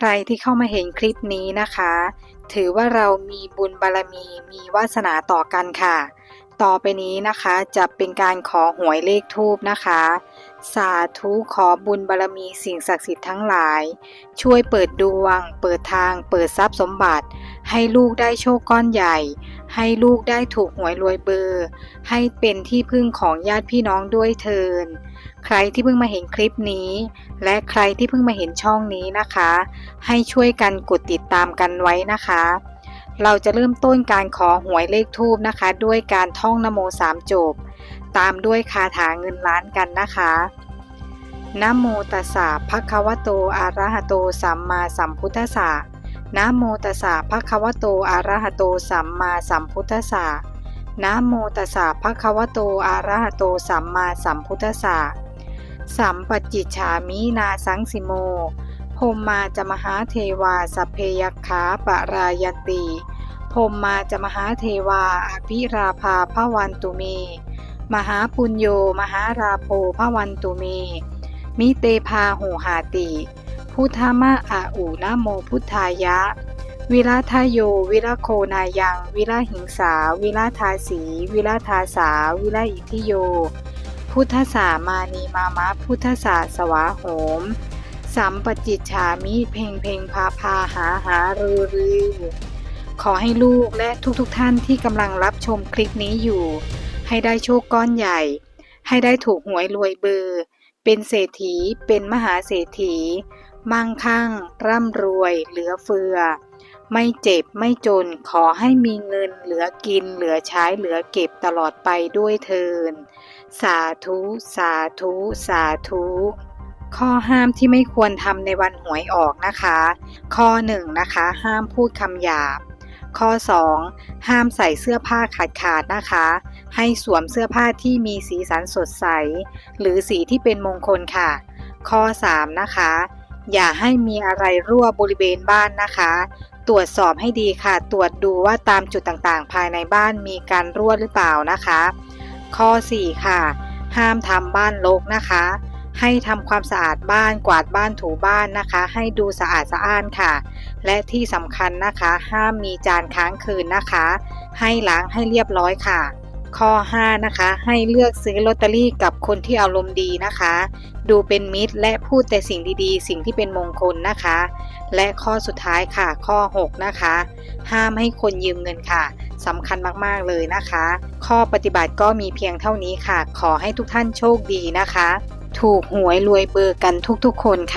ใครที่เข้ามาเห็นคลิปนี้นะคะ ถือว่าเรามีบุญบารมีมีวาสนาต่อกันค่ะ ต่อไปนี้นะคะจะเป็นการขอหวยเลขทูบนะคะ สาธุขอบุญบารมีสิ่งศักดิ์สิทธิ์ทั้งหลาย ช่วยเปิดดวง เปิดทาง เปิดทรัพย์สมบัติ ให้ลูกได้โชคก้อนใหญ่ ให้ลูกได้ถูกหวยรวยเบอร์ ให้เป็นที่พึ่งของญาติพี่น้องด้วยเทิน ใครที่เพิ่งมาเห็นคลิปนี้ และใครที่เพิ่งมาเห็นช่องนี้นะคะ ให้ช่วยกันกดติดตามกันไว้นะคะ เราจะเริ่มต้นการขอหวยเลขทูบนะคะ ด้วยการท่องนโมสามจบ ตามด้วยคาถาเงินล้านกันนะคะนะโมตัสสะภะคะวะโตอะระหะโตสัมมาสัมพุทธัสสะ นะโมตัสสะภะคะวะโตอะระหะโตสัมมาสัมพุทธัสสะนะโมตัสสะภะคะวะโตอะระหะโตสัมมาสัมพุทธัสสะสัมปจิจฉามินาสังสิโมพมมาจะมหาเทวาสเพยคขาปรายันติพมมาจะมหาเทวาอภิราภาพวันตุเม มหาปุญโยมหาราโภพวันตุเม มิเตพาหูหาติ พุทธมะอาอูนะโมพุทธายะ วิราทโย วิราโคนายัง วิราหิงสา วิราทาสี วิราทาสา วิราอิทิโย พุทธสามานีมามะพุทธสาสวาโหม สัมปจิจฉามิเพงเพงพาพาหาหารือรือขอให้ลูกและทุกๆทท่านที่กำลังรับชมคลิปนี้อยู่ ให้ได้โชคก้อนใหญ่ ให้ได้ถูกหวยรวยเบอร์ เป็นเศรษฐี เป็นมหาเศรษฐี มั่งคั่ง ร่ำรวยเหลือเฟือ ไม่เจ็บไม่จนขอให้มีเงินเหลือกินเหลือใช้เหลือเก็บตลอดไปด้วยเทิน สาธุ สาธุ สาธุข้อห้ามที่ไม่ควรทำในวันหวยออกนะคะ ข้อ1นะคะ ห้ามพูดคำหยาบ ข้อ 2 ห้ามใส่เสื้อผ้าขาดขาดนะคะ ให้สวมเสื้อผ้าที่มีสีสันสดใส หรือสีที่เป็นมงคลค่ะ ข้อ 3 นะคะ อย่าให้มีอะไรรั่วบริเวณบ้านนะคะ ตรวจสอบให้ดีค่ะ ตรวจดูว่าตามจุดต่างๆ ภายในบ้านมีการรั่วหรือเปล่านะคะ ข้อ 4 ค่ะ ห้ามทำบ้านรกนะคะ ให้ทำความสะอาดบ้านกวาดบ้านถูบ้านนะคะ ให้ดูสะอาดสะอ้านค่ะ และที่สำคัญนะคะ ห้ามมีจานค้างคืนนะคะ ให้ล้างให้เรียบร้อยค่ะ ข้อ 5 นะคะ ให้เลือกซื้อลอตเตอรี่กับคนที่อารมณ์ดีนะคะ ดูเป็นมิตรและพูดแต่สิ่งดีๆ สิ่งที่เป็นมงคลนะคะ และข้อสุดท้ายค่ะ ข้อ 6 นะคะ ห้ามให้คนยืมเงินค่ะสำคัญมากๆเลยนะคะ ข้อปฏิบัติก็มีเพียงเท่านี้ค่ะ ขอให้ทุกท่านโชคดีนะคะ ถูกหวยรวยเบอร์กันทุกๆ คนค่ะ